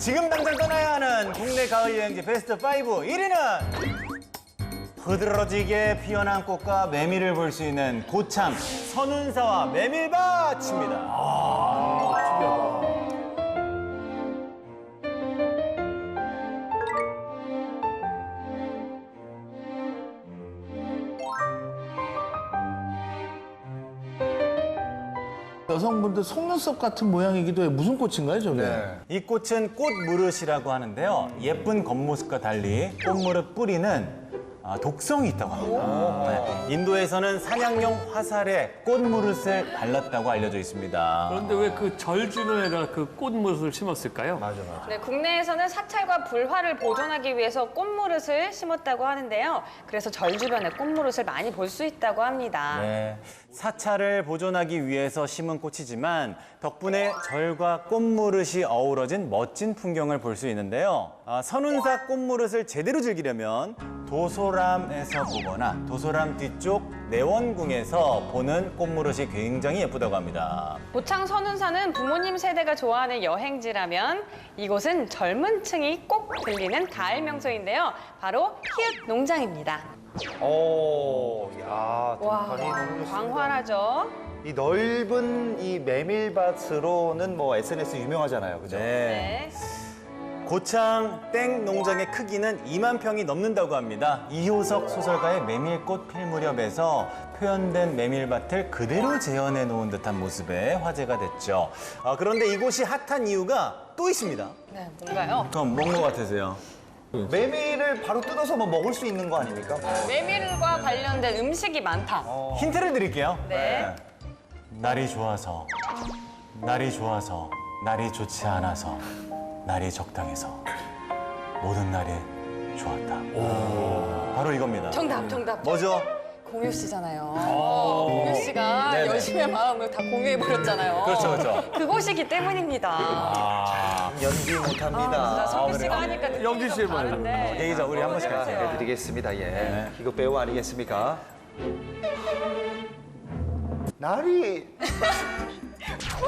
지금 당장 떠나야 하는 국내 가을 여행지 베스트 5 1위는 흐드러지게 피어난 꽃과 메밀을 볼 수 있는 고창 선운사와 메밀밭입니다. 여성분들 속눈썹 같은 모양이기도 해요. 무슨 꽃인가요, 저게? 이 꽃은 꽃무릇이라고 하는데요. 예쁜 겉모습과 달리 꽃무릇 뿌리는 아, 독성이 있다고 합니다. 네. 인도에서는 사냥용 화살에 꽃무릇을 발랐다고 알려져 있습니다. 그런데 왜 그 절 주변에다가 그 꽃무릇을 심었을까요? 맞아, 맞아. 네, 국내에서는 사찰과 불화를 보존하기 위해서 꽃무릇을 심었다고 하는데요. 그래서 절 주변에 꽃무릇을 많이 볼 수 있다고 합니다. 네. 사찰을 보존하기 위해서 심은 꽃이지만 덕분에 절과 꽃무릇이 어우러진 멋진 풍경을 볼 수 있는데요. 아, 선운사 꽃무릇을 제대로 즐기려면 도소람에서 보거나 도소람 뒤쪽 내원궁에서 보는 꽃무릇이 굉장히 예쁘다고 합니다. 고창 선운사는 부모님 세대가 좋아하는 여행지라면 이곳은 젊은 층이 꼭 들리는 가을 명소인데요. 바로 히읗 농장입니다. 오, 야, 와, 등판이 너무 좋습니다. 광활하죠? 이 넓은 이 메밀밭으로는 뭐 SNS 유명하잖아요, 그죠? 네. 네. 고창 땡 농장의 크기는 2만 평이 넘는다고 합니다. 이효석 소설가의 메밀꽃 필 무렵에서 표현된 메밀밭을 그대로 재현해 놓은 듯한 모습에 화제가 됐죠. 아, 그런데 이곳이 핫한 이유가 또 있습니다. 네, 뭔가요? 그럼 뭔것 같으세요? 메밀을 바로 뜯어서 뭐 먹을 수 있는 거 아닙니까? 메밀과 관련된 음식이 많다. 힌트를 드릴게요. 네. 날이 좋아서, 날이 좋아서, 날이 좋지 않아서, 날이 적당해서, 모든 날이 좋았다. 바로 이겁니다. 정답, 정답. 뭐죠? 공유 씨잖아요. 공유 씨가 네네. 열심의 마음을 다 공유해 버렸잖아요. 그렇죠, 그렇죠. 그곳이기 때문입니다. 연기 아, 진짜 못합니다. 성규 씨가 하니까 느낌이 영지 씨좀 해봐요. 다른데. 얘기자, 우리 한 번씩 제가 할게요. 해드리겠습니다. 예. 네. 이거 배우 아니겠습니까? 날이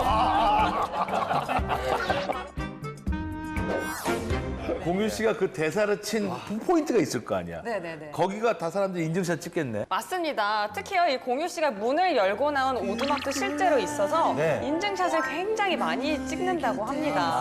공유 씨가 그 대사를 친 포인트가 있을 거 아니야. 네네네. 거기가 다 사람들이 인증샷 찍겠네. 맞습니다. 특히요, 이 공유 씨가 문을 열고 나온 오두막도 실제로 있어서 네. 인증샷을 굉장히 많이 찍는다고 합니다.